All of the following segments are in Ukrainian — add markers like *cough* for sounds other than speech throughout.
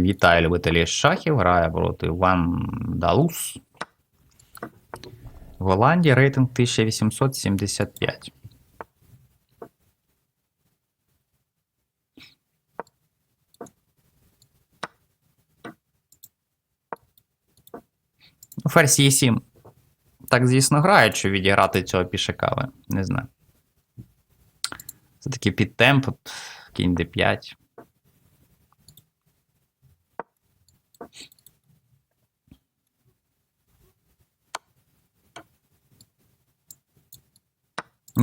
Вітаю, любителі шахів. Грає проти Вандалус. В Голландії рейтинг 1875. Ну, Ферзь Е7. Так, звісно, грають, що відіграти цього пішака, не знаю. Це такий підтемп, кінь d5.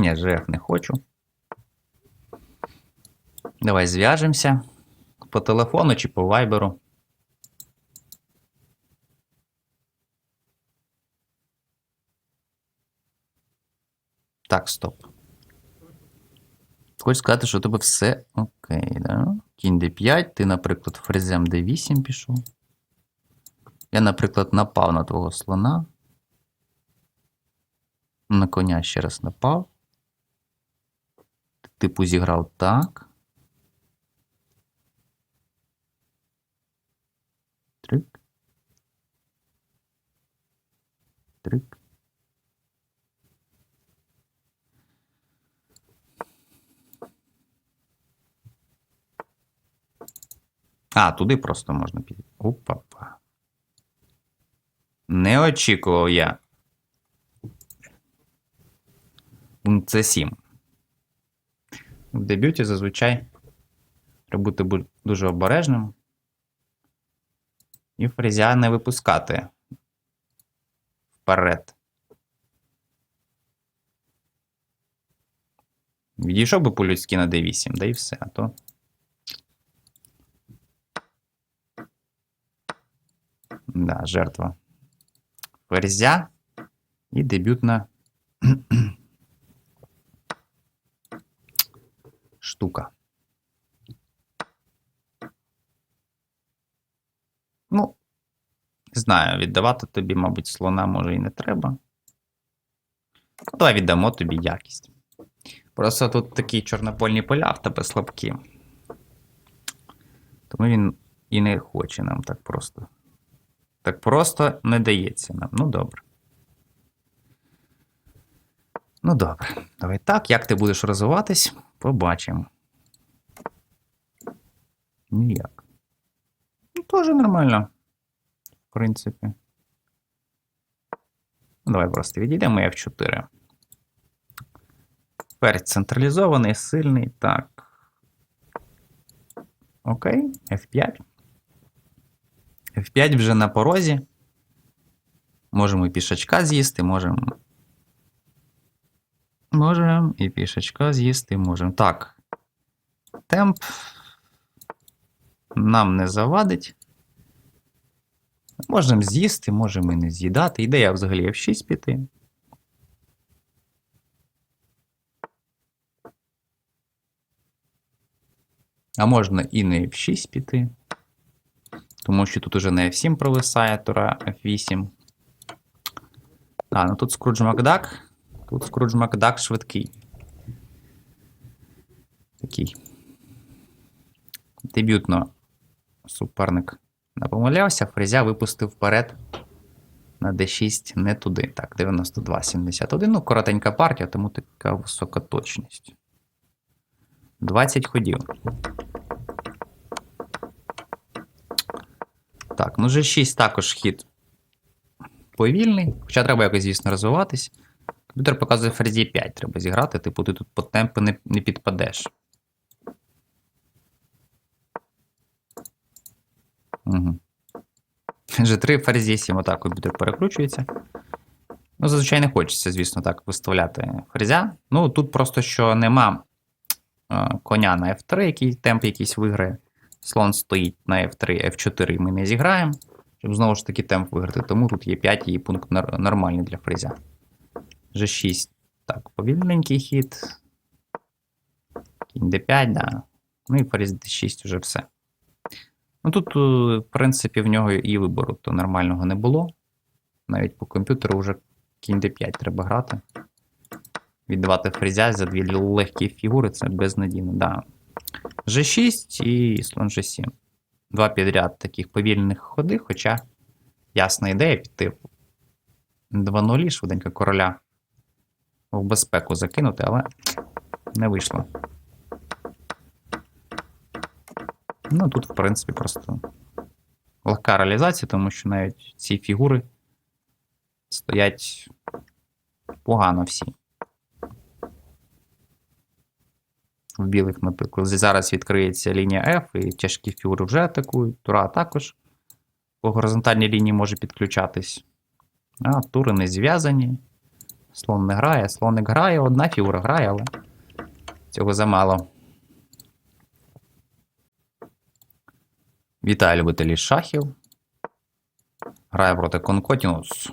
Ні, ЖФ не хочу. Давай зв'яжемося по телефону чи по вайберу. Так, стоп. Хочу сказати, що у тебе все окей, да? Кінь d5, ти, наприклад, фрезем d8 пішов. Я, наприклад, напав на твого слона. На коня ще раз напав. Ти, Типу зіграв так. Трик. Трик. А, туди просто можна піти. Опа-па. Не очікував я. Це 7. В дебюті зазвичай треба бути дуже обережним. І фрезя не випускати вперед. Відійшов би по-людськи на D8, да і все, а то. Да, жертва. Ферзя і дебютна штука. Ну, не знаю, віддавати тобі, мабуть, слона може і не треба. Давай віддамо тобі якість. Просто тут такі чорнопольні поля в тебе слабкі. Тому він і не хоче нам так просто. Так просто не дається нам. Ну добре. Ну добре. Давай так. Як ти будеш розвиватись, побачимо. Ніяк. Ну, теж нормально. Принципі. Давай просто відійдемо F4. Ферзь централізований, сильний. Так. Окей, F5. F5 вже на порозі. Можемо і пішачка з'їсти, можемо. Можемо і пішачка з'їсти, можемо. Так. Темп нам не завадить. Можемо з'їсти, можемо і не з'їдати. Ідея взагалі F6 піти. А можна і на F6 піти. Тому що тут уже на F7 провисає тура F8. А, ну тут Скрудж Макдак. Тут Скрудж Макдак швидкий. Такий. Дебютно суперник не помилявся, Фрезя випустив вперед на D6 не туди. Так, 92-71. Ну, коротенька партія, тому така висока точність. 20 ходів. Так, ну G6 також хід повільний. Хоча треба якось, звісно, розвиватись. Комп'ютер показує ферзі 5 треба зіграти, типу ти тут по темпу не, не підпадеш. Угу. G3 ферзі 7, отак комп'ютер перекручується. Ну, зазвичай не хочеться, звісно, так виставляти ферзя. Ну, тут просто що нема е, коня на F3, який темп якийсь виграє. Слон стоїть на F3, F4 ми не зіграємо, щоб знову ж таки темп виграти. Тому тут є 5 і пункт нормальний для фрезя. G6. Так, повільненький хід. Кінь D5, да. Ну і ферзь D6 вже все. Ну тут, е, в принципі, в нього і вибору то нормального не було. Навіть по комп'ютеру вже кінь D5 треба грати. Віддавати фрезя за дві легкі фігури це безнадійно, да. G6 і слон G7. два підряд таких повільних ходи, хоча ясна ідея піти 2-0 швиденько короля в безпеку закинути, але не вийшло. Ну, тут, в принципі, просто легка реалізація, тому що навіть ці фігури стоять погано всі. В білих, наприклад, зараз відкриється лінія F, і тяжкі фігури вже атакують. Тура також по горизонтальній лінії може підключатись. А тури не зв'язані. Слон не грає, слоник грає, одна фігура грає, але цього замало. Вітаю любителі шахів. Грає проти Конкотінус.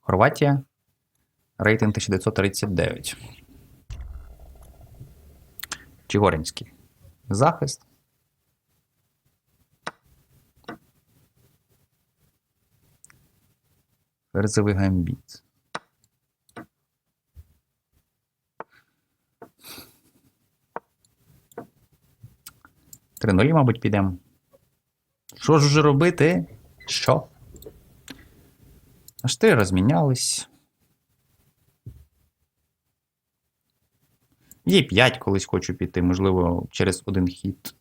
Хорватія. Рейтинг 1939. Чигоринський. Захист. Ферзовий гамбіт. Три нулі, мабуть, підемо. Що ж уже робити? Що? Аж три розмінялись. Є 5 колись хочу піти, можливо, через один хід.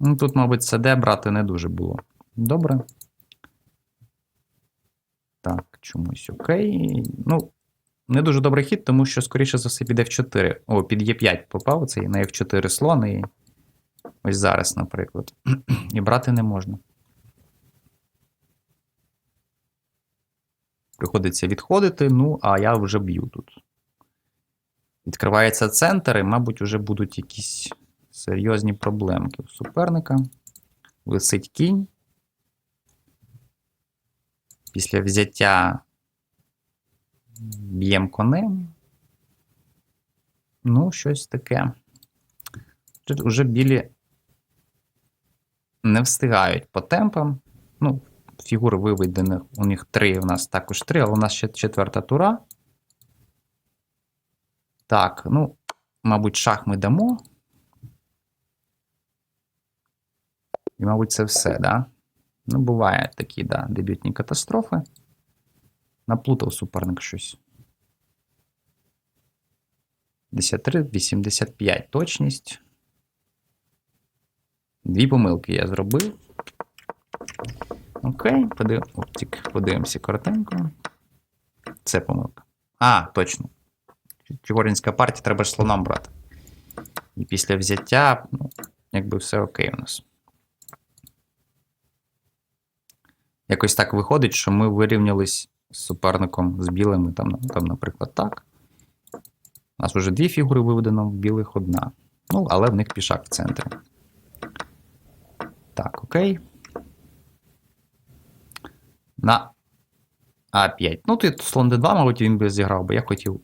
Ну, Тут, мабуть, СД брати не дуже було. Добре. Так, чомусь окей. Ну, не дуже добрий хід, тому що, скоріше за все, під F4. О, під Е5 попав цей на F4 слон і ось зараз, наприклад. *clears throat* І брати не можна. Приходиться відходити, ну, а я вже б'ю тут. Відкривається центр, і, мабуть, вже будуть якісь серйозні проблемки у суперника. Висить кінь. Після взяття б'єм конем. Ну, щось таке. Тут уже білі не встигають по темпам. Ну, фігур виведених, у них три, у нас також три, але у нас ще четверта тура. Так, ну, мабуть, шах ми дамо. І, мабуть, це все, да? Ну, буває такі, да, дебютні катастрофи. Наплутав суперник щось. 53, 85 точність. Дві помилки я зробив. Окей, подив... Оптик. подивимося коротенько. Це помилка. А, точно. Чигоринська партія треба ж слоном брати. І після взяття, ну, якби все окей у нас. Якось так виходить, що ми вирівнялись з суперником з білими, там, там, наприклад, так. У нас вже дві фігури виведено, в білих одна. Ну, але в них пішак в центрі. Так, окей. На А5. Ну, тут слон d2, мабуть, він би зіграв, бо я хотів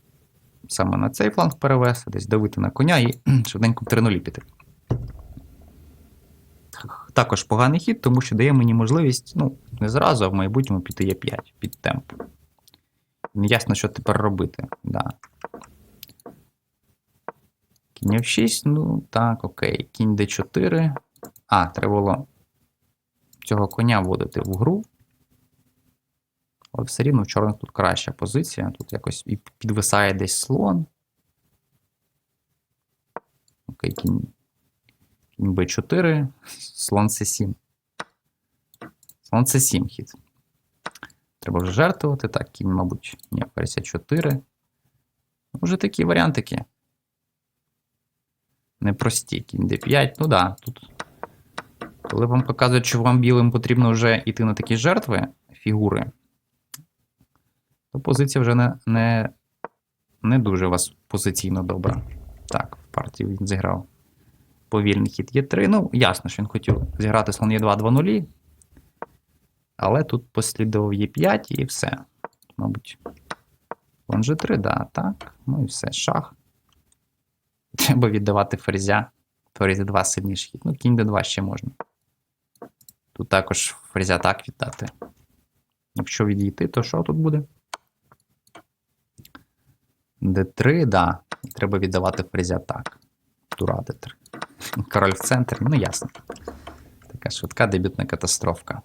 саме на цей фланг перевести, десь давити на коня і *clears throat* швиденько в 3 піти. Також поганий хід, тому що дає мені можливість, ну, не зразу, а в майбутньому піти Е5 під темп. Неясно, що тепер робити. Да. Кінь F6, ну так, окей. Кінь D4. А, треба було цього коня вводити в гру. Але все рівно в чорних тут краща позиція. Тут якось і підвисає десь слон. Окей, кінь. Кінь b4, слон c7. Слон c7 хід. Треба вже жертвувати. Так, кінь, мабуть, ні, ферзь 4. Вже такі варіантики. Непрості. Кінь d5. Ну да, тут. Коли вам показують, що вам білим потрібно вже йти на такі жертви фігури, то позиція вже не не, не дуже у вас позиційно добра. Так, в партії він зіграв повільний хід Е3. Ну, ясно, що він хотів зіграти слон Е2 2 0 Але тут послідував Е5 і все. Мабуть. Слон G3, да, так. Ну і все, шах. Треба віддавати ферзя. Ферзь 2 сильніший хід. Ну, кінь d2 ще можна. Тут також ферзя так віддати. Якщо відійти, то що тут буде? Д3, да. І треба віддавати ферзя так. Тура Д3. Король в центр, ну ясно. Така швидка дебютна катастрофка.